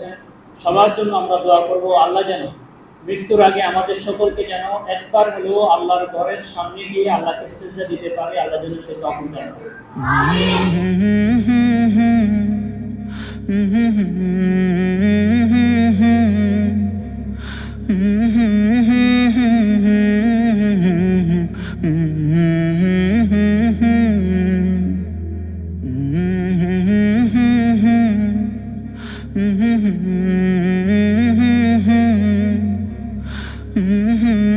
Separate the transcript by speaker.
Speaker 1: করেছে সবার জন্য আমরা দোয়া করব আল্লাহ যেন মৃত্যুর আগে আমাদের সকলকে যেন একবার হলেও আল্লাহর ঘরের সামনে গিয়ে আল্লাহকে সেজদা দিতে পারে আল্লাহ যেন সে তখন দেন Mm-hmm.
Speaker 2: Mm-hmm.